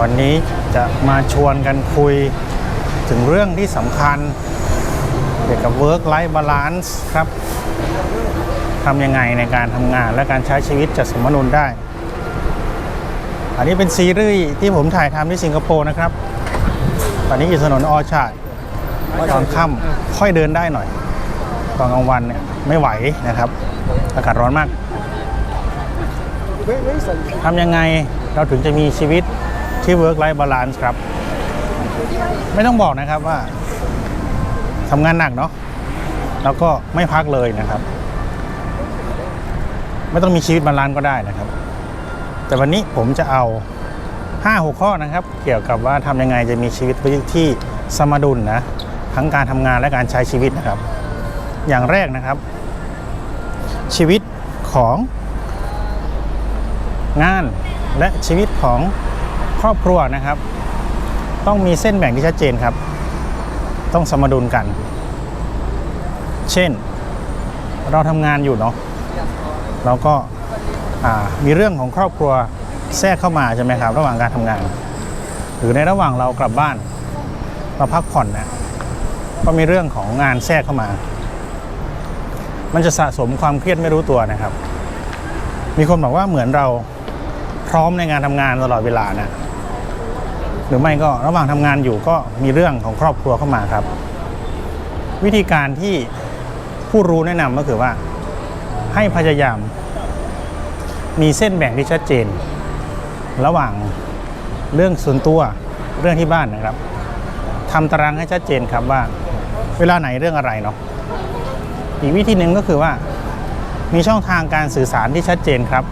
วันนี้จะมาชวนกันคุยถึงเรื่องที่สำคัญ เกี่ยวกับ work life balance ครับทำยังไงในการทำงานและการใช้ชีวิตจะสมดุลได้ อันนี้เป็นซีรีส์ที่ผมถ่ายทำที่สิงคโปร์นะครับ ตอนนี้อยู่ถนนออชาร์ดตอนค่ำค่อยเดินได้หน่อย ตอนกลางวันเนี่ยไม่ไหวนะครับ อากาศร้อนมากทำยังไงเราถึงจะมีชีวิต ที่ work life balance ครับ ไม่ต้องบอกนะครับว่าทำงานหนักเนาะแล้วก็ไม่พักเลยนะครับ ไม่ต้องมีชีวิตบาลานซ์ก็ได้นะครับ แต่วันนี้ผมจะเอา5 6ข้อนะครับ เกี่ยวกับว่าทำยังไงจะมีชีวิตที่สมดุลนะทั้งการทำงานและการใช้ชีวิตนะครับ อย่างแรกนะครับ ชีวิตของงานและชีวิตของ รอบครัวนะครับ ต้องมีเส้นแบ่งที่ชัดเจนครับ ต้องสมดุลกัน เช่น เราทำงานอยู่เนาะเราก็ามีเรื่องของครอบครัวแทรกเข้ามาใช่ไหมครับ ระหว่างการทำงาน หรือในระหว่างเรากลับบ้าน เราพักผ่อนนะก็มีเรื่องของงานแทรกเข้ามา มันจะสะสมความเครียดไม่รู้ตัวนะครับ มีคนบอกว่าเหมือนเราพร้อมในงานทำงานตลอดเวลานะ หรือไม่ก็ระหว่างทำงานอยู่ก็มีเรื่องของครอบครัวเข้ามาครับ วิธีการที่ผู้รู้แนะนำก็คือว่า ให้พยายาม มีเส้นแบ่งที่ชัดเจน ระหว่างเรื่องส่วนตัวเรื่องที่บ้านนะครับทำตารางให้ชัดเจนครับว่า เวลาไหนเรื่องอะไรเนาะอีกวิธีหนึ่งก็คือว่า มีช่องทางการสื่อสารที่ชัดเจนครับ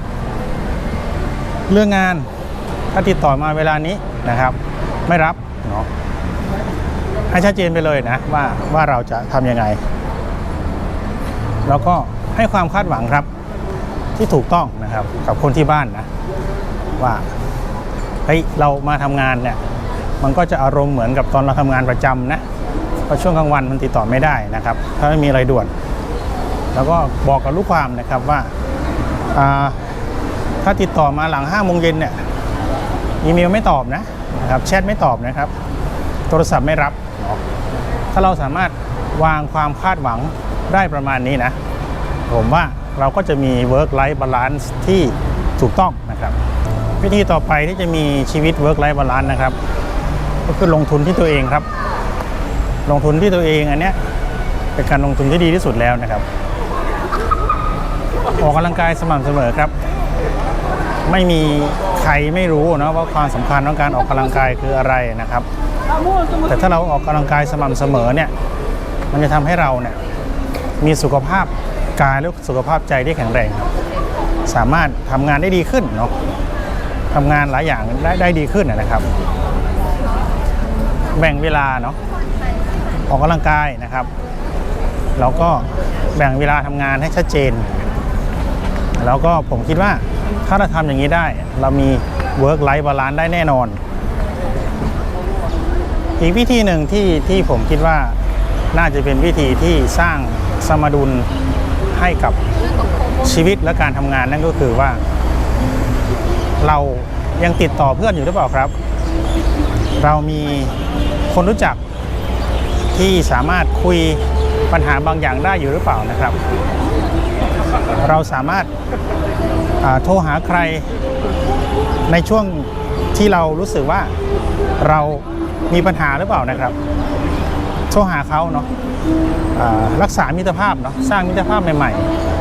เรื่องงาน ถ้าติดต่อมาเวลานี้นะครับ ไม่รับเนาะให้ชัดเจนไปเลยนะว่าว่าเราจะทำยังไง แล้วก็ให้ความคาดหวังครับ ที่ถูกต้องนะครับ กับคนที่บ้านนะว่าเฮ้ยเรามาทำงานเนี่ยมันก็จะอารมณ์เหมือนกับตอนเราทำงานประจำนะเพราะช่วงกลางวันมันติดต่อไม่ได้นะครับ ถ้าไม่มีอะไรด่วน แล้วก็บอกกับลูกความนะครับว่าถ้าติดต่อมาหลัง5้าโมงเย็นเนี่ย อีเมลไม่ตอบนะนะครับแชทไม่ตอบนะครับ โทรศัพท์ไม่รับ ถ้าเราสามารถวางความคาดหวังได้ประมาณนี้นะ ผมว่าเราก็จะมี work life balance ที่ถูกต้องนะครับ วิธีต่อไปที่จะมีชีวิต work life balance นะครับ ก็คือลงทุนที่ตัวเองครับ ลงทุนที่ตัวเองอันเนี้ยเป็นการลงทุนที่ดีที่สุดแล้วนะครับ ออกกำลังกายสม่ำเสมอครับ ไม่มี ใครไม่รู้นะว่าความสำคัญของการออกกำลังกายคืออะไรนะครับ แต่ถ้าเราออกกำลังกายสม่ำเสมอเนี่ยมันจะทำให้เราเนี่ยมีสุขภาพกายและสุขภาพใจที่แข็งแรงครับ สามารถทำงานได้ดีขึ้นเนาะทำงานหลายอย่างได้ได้ดีขึ้นนะครับ แบ่งเวลาเนาะออกกำลังกายนะครับแล้วก็แบ่งเวลาทำงานให้ชัดเจน แล้วก็ผมคิดว่า ถ้าเราทำอย่างนี้ได้ เรามี work life balance ได้แน่นอน อีกวิธีหนึ่งที่ที่ผมคิดว่าน่าจะเป็นวิธีที่สร้างสมดุลให้กับชีวิตและการทำงานนั่นก็คือว่า เรายังติดต่อเพื่อนอยู่หรือเปล่าครับ เรามีคนรู้จักที่สามารถคุยปัญหาบางอย่างได้อยู่หรือเปล่านะครับ เราสามารถ โทรหาใครในช่วงที่เรารู้สึกว่าเรามีปัญหาหรือเปล่านะครับ โทรหาเขาเนาะรักษามิตรภาพเนาะสร้างมิตรภาพใหม่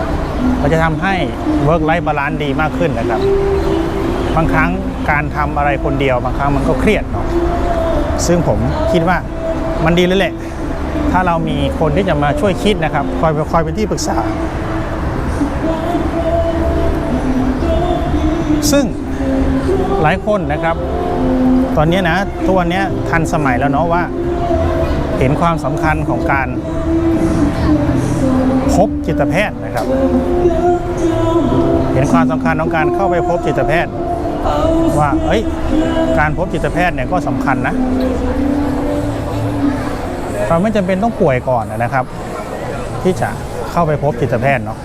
ๆ มันจะทำให้ work life balance ดีมากขึ้นนะครับ บางครั้งการทำอะไรคนเดียว บางครั้งมันก็เครียดเนาะซึ่งผมคิดว่ามันดีเลยแหละ ถ้าเรามีคนที่จะมาช่วยคิดนะครับ คอยคอยเป็นที่ปรึกษา ซึ่งหลายคนนะครับ ตอนนี้นะทุกวันนี้ทันสมัยแล้วเนาะว่า เห็นความสำคัญของการพบจิตแพทย์นะครับ เห็นความสำคัญของการเข้าไปพบจิตแพทย์ว่าเอ้ย การพบจิตแพทย์เนี่ยก็สำคัญนะเราไม่จำเป็นต้องป่วยก่อนนะครับ ที่จะเข้าไปพบจิตแพทย์เนาะ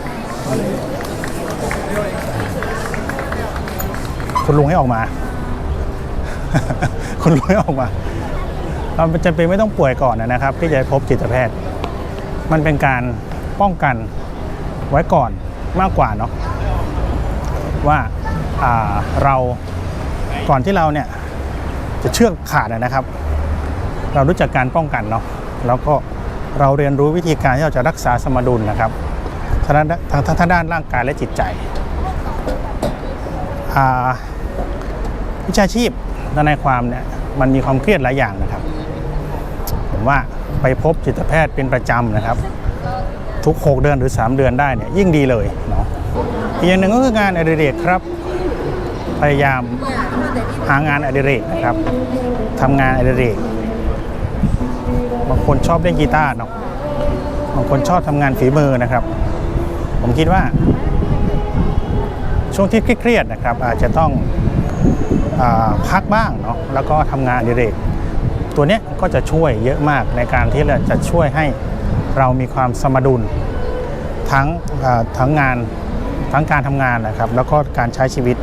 คุณลุงให้ออกมา คุณลุยออกมาเราจะเป็นไม่ต้องป่วยก่อนนะครับ ที่จะพบจิตแพทย์ มันเป็นการป้องกันไว้ก่อนมากกว่าเนาะว่าาเราก่อนที่เราเนี่ยจะเชือกขาดนะครับ เรารู้จักการป้องกันเนาะแล้วก็เราเรียนรู้วิธีการที่เราจะรักษาสมดุลนะครับทางด้านทางทางด้านร่างกายและจิตใจอ่า วิชาชีพทนายความเนี่ยมันมีความเครียดหลายอย่างนะครับ ผมว่าไปพบจิตแพทย์เป็นประจำนะครับ ทุก 6 เดือนหรือ 3 เดือนได้เนี่ยยิ่งดีเลยเนาะอีกอย่างหนึ่งก็คืองานอดิเรกครับ พยายามหางานอดิเรกนะครับทำงานอดิเรกบางคนชอบเล่นกีตาร์เนาะบางคนชอบทำงานฝีมือนะครับ ผมคิดว่า ช่วงที่เครียดนะครับ อาจจะต้อง พักบ้างเนาะแล้วก็ทำงานอดิเรกตัวนี้ก็จะช่วยเยอะมากในการที่จะช่วยให้เรามีความสมดุลทั้งทั้งงานทั้งการทำงานนะครับ แล้วก็การใช้ชีวิต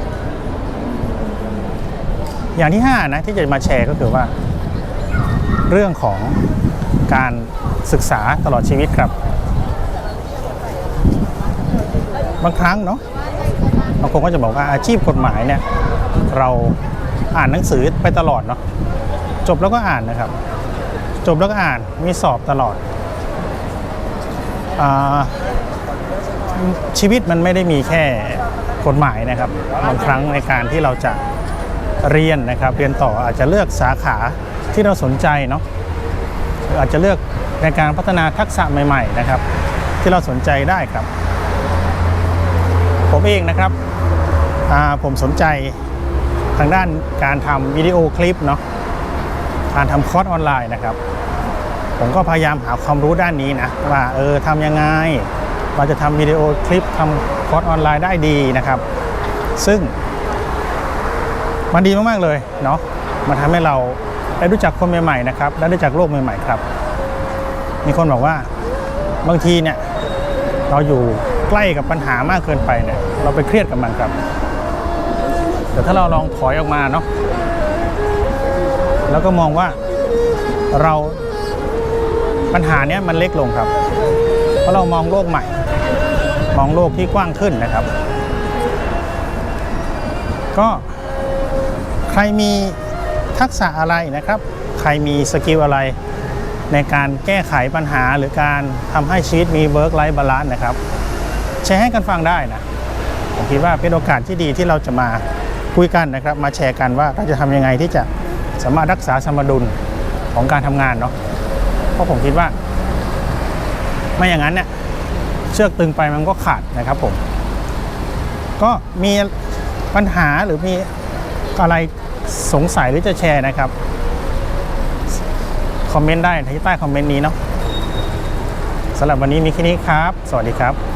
อย่างที่5นะที่จะมาแชร์ก็คือว่า เรื่องของการศึกษาตลอดชีวิตครับ บางครั้งเนาะบางคนก็จะบอกว่าอาชีพกฎหมายเนี่ย เราอ่านหนังสือไปตลอดเนาะจบแล้วก็อ่านนะครับ จบแล้วก็อ่านมีสอบตลอดอชีวิตมันไม่ได้มีแค่กฎหมายนะครับบางครั้งในการที่เราจะเรียนนะครับ เรียนต่ออาจจะเลือกสาขาที่เราสนใจเนาะอาจจะเลือกในการพัฒนาทักษะใหม่ ๆ นะครับ ที่เราสนใจได้ครับ ผมเองนะครับผมสนใจ ทางด้านการทำวิดีโอคลิปเนาะการทำคอร์สออนไลน์นะครับ ผมก็พยายามหาความรู้ด้านนี้นะว่าเออทำยังไงเราจะทำวิดีโอคลิปทำคอร์สออนไลน์ได้ดีนะครับ ซึ่ง มันดีมาก ๆ เลยเนาะมันทำให้เราได้รู้จักคนใหม่ ๆ นะครับได้รู้จักโลกใหม่ ๆ ครับ มีคนบอกว่าบางทีเนี่ยเราอยู่ใกล้กับปัญหามากเกินไปเนี่ยเราไปเครียดกับมันครับ แต่ถ้าเราลองถอยออกมาเนาะแล้วก็มองว่าเราปัญหาเนี้ยมันเล็กลงครับ เพราะเรามองโลกใหม่ มองโลกที่กว้างขึ้นนะครับ ก็ใครมีทักษะอะไรนะครับ ใครมีสกิลอะไร ในการแก้ไขปัญหาหรือการทำให้ชีวิตมีเวิร์กไลฟ์บาลานซ์นะครับแชร์ให้กันฟังได้นะ ผมคิดว่าเป็นโอกาสที่ดีที่เราจะมา คุยกันนะครับ มาแชร์กันว่าเราจะทำยังไงที่จะสามารถรักษาสมดุลของการทำงานเนาะเพราะผมคิดว่า ไม่อย่างนั้นเนี่ยเชือกตึงไปมันก็ขาดนะครับผม ก็มีปัญหาหรือมีอะไรสงสัยหรือจะแชร์นะครับ คอมเมนต์ได้ที่ใต้คอมเมนต์นี้เนาะสำหรับวันนี้มีแค่นี้ครับ สวัสดีครับ